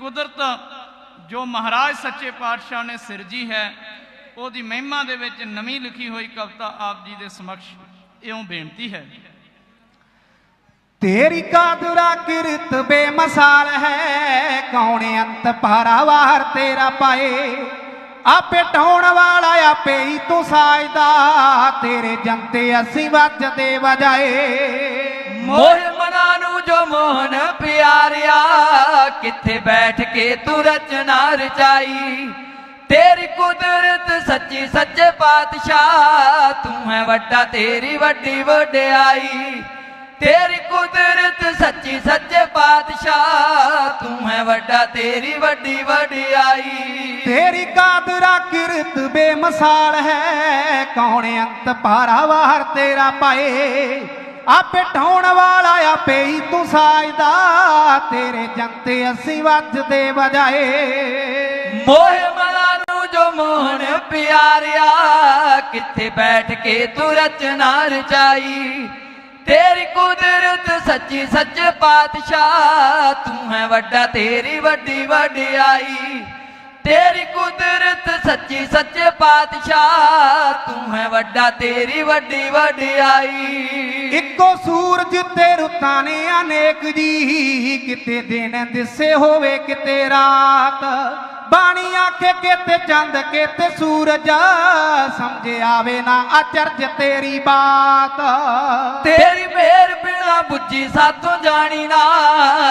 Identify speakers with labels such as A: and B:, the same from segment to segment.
A: ਕੁਦਰਤ ਜੋ ਮਹਾਰਾਜ ਸੱਚੇ ਪਾਤਸ਼ਾਹ ਨੇ ਸਿਰਜੀ ਹੈ ਉਹਦੀ ਮਹਿਮਾ ਦੇ ਵਿੱਚ ਨਵੀਂ ਲਿਖੀ ਹੋਈ ਕਵਿਤਾ ਆਪ ਜੀ ਦੇ ਸਮਕਸ਼ ਇਉਂ ਬੇਨਤੀ ਹੈ।
B: ਤੇਰੀ ਕਾਦਰਾ ਕਿਰਤ ਬੇਮਸਾਲ ਹੈ ਕੌਣ ਅੰਤ ਪਾਰਾਵਾਰ ਤੇਰਾ ਪਾਏ? ਆਪੇ ਢਾਉਣ ਵਾਲਾ ਆਪੇ ਹੀ ਤੂੰ ਸਾਜਦਾ ਤੇਰੇ ਜੰਤੇ ਅਸੀਂ ਵੱਜਦੇ ਵਜਾਏ।
C: ਮੋਹ ਕਿੱਥੇ ਬੈਠ ਕੇ ਤੂੰ ਰਚਨਾ ਰਚਾਈ। ਤੇਰੀ ਕੁਦਰਤ ਸੱਚੀ ਸੱਚੇ ਪਾਤਸ਼ਾਹ, ਤੂੰ ਹੈ ਵੱਡਾ, ਤੇਰੀ ਵੱਡੀ ਵਡਿਆਈ। ਤੇਰੀ ਕੁਦਰਤ ਸੱਚੀ ਸੱਚੇ ਪਾਤਸ਼ਾਹ, ਤੂੰ ਹੈ ਵੱਡਾ, ਤੇਰੀ ਵੱਡੀ ਵਡਿਆਈ।
B: ਤੇਰੀ ਕਾਦਰਾ ਕਿਰਤ ਬੇਮਸਾਲ ਹੈ, ਕੌਣ ਅੰਤ ਪਾਰਾ ਵਾਰ ਤੇਰਾ ਪਾਏ। ਆਪੇ ਢਾਉਣ ਵਾਲਾ ਆਪੇ ਹੀ ਤੂੰ ਸਾਜਦਾ, ਤੇਰੇ ਜੰਤੇ ਅਸੀਂ ਵੱਜਦੇ ਵਜਾਏ।
C: ਮੋਹ ਮਲਾ ਨੂੰ ਜੋ ਮੋਹਨ ਪਿਆਰਿਆ, ਕਿੱਥੇ ਬੈਠ ਕੇ ਤੂੰ ਰਚਨਾ ਰਚਾਈ? ਤੇਰੀ ਕੁਦਰਤ ਸੱਚੀ ਸੱਚੇ ਪਾਤਸ਼ਾਹ, ਤੂੰ ਹੈ ਵੱਡਾ, ਤੇਰੀ ਵੱਡੀ ਵਡਿਆਈ। ਤੇਰੀ ਕੁਦਰਤ ਸੱਚੀ ਸੱਚੇ ਪਾਤਸ਼ਾਹ, ਤੂੰ ਹੈ ਵੱਡਾ, ਤੇਰੀ ਵੱਡੀ ਵਡਿਆਈ।
B: ਇੱਕੋ ਸੂਰਜ ਤੇ ਰੁੱਤਾਂ ਨੇ ਅਨੇਕ ਜੀ। ਕਿਤੇ ਦਿਨ ਦਿਸੇ ਹੋਵੇ, ਕਿਤੇ ਰਾਤ। ਬਾਣੀ ਆਖੇ, ਕਿਤੇ ਚੰਦ, ਕਿਤੇ ਸੂਰਜ। ਸਮਝ ਆਵੇ ਨਾ ਅਚਰਜ ਤੇਰੀ ਬਾਤ।
C: ਤੇਰੀ ਮਿਹਰ ਬਿਨਾ ਬੁੱਝੀ ਸਾਥੋਂ ਜਾਣੀ ਨਾ।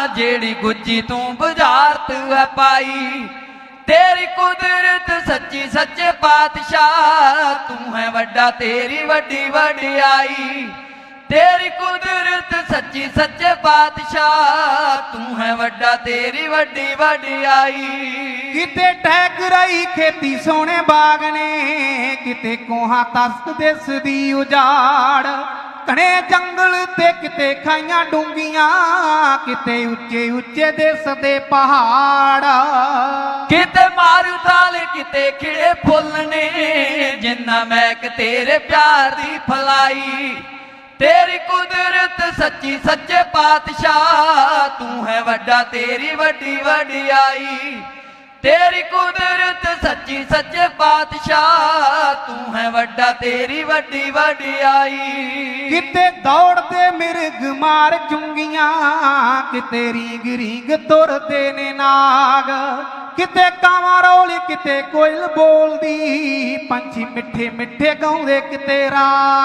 C: ਜਿਹੜੀ ਗੁੱਜੀ ਤੂੰ ਬੁਝਾਰਤ ਹੈ ਪਾਈ। ਤੇਰੀ ਕੁਦਰਤ ਸੱਚੀ ਸੱਚੇ ਪਾਤਸ਼ਾਹ। ਤੂੰ ਹੈ ਵੱਡਾ, ਤੇਰੀ ਵੱਡੀ ਵਡਿਆਈ ਤੇਰੀ ਕੁਦਰਤ ਸੱਚੀ ਸੱਚੇ ਪਾਤਸ਼ਾਹ ਤੂੰ ਹੈ ਵੱਡਾ ਤੇਰੀ ਵੱਡੀ ਵਡਿਆਈ
B: ਕਿਤੇ ਟਹਿਕ ਰਹੀ ਖੇਤੀ ਸੋਹਣੇ ਬਾਗ ਨੇ ਕਿਤੇ ਕੋਹਾਂ ਤਸਕ ਦਿਸਦੀ ਉਜਾੜ। ਘਣੇ ਜੰਗਲ ਤੇ ਕਿਤੇ ਖਾਈਆਂ ਡੂੰਗੀਆਂ ਕਿਤੇ ਉੱਚੇ ਉੱਚੇ ਦਿਸਦੇ ਪਹਾੜ।
C: ਕਿਤੇ ਮਾਰੂ ਤਾਲ ਕਿਤੇ ਖਿੜੇ ਫੁੱਲ ਨੇ ਜਿੰਨਾ ਮਹਿਕ ਤੇਰੇ ਪਿਆਰ ਦੀ ਫਲਾਈ। ਤੇਰੀ ਕੁਦਰਤ ਸੱਚੀ ਸੱਚੇ ਪਾਤਸ਼ਾਹ, ਤੂੰ ਹੈ ਵੱਡਾ, ਤੇਰੀ ਵੱਡੀ ਵਡਿਆਈ। ਤੇਰੀ ਕੁਦਰਤ ਸੱਚੀ ਸੱਚੇ ਪਾਤਸ਼ਾਹ, ਤੂੰ ਹੈ ਵੱਡਾ, ਤੇਰੀ ਵੱਡੀ ਵਡਿਆਈ।
B: ਕਿਤੇ ਦੌੜਦੇ ਮਿਰਗ ਮਾਰ ਚੁੰਗੀਆਂ, ਕਿਤੇ ਰੀਂਗ ਰੀਗ ਤੁਰਦੇ ਨੇ ਨਾਗ। ਕਿਤੇ ਕਾਵਾਂ ਰੋਲੀ, ਕਿਤੇ ਕੋਇਲ ਬੋਲਦੀ, ਪੰਛੀ ਮਿੱਠੇ ਮਿੱਠੇ ਗਾਉਂਦੇ, ਕਿਤੇ ਰਾਗ।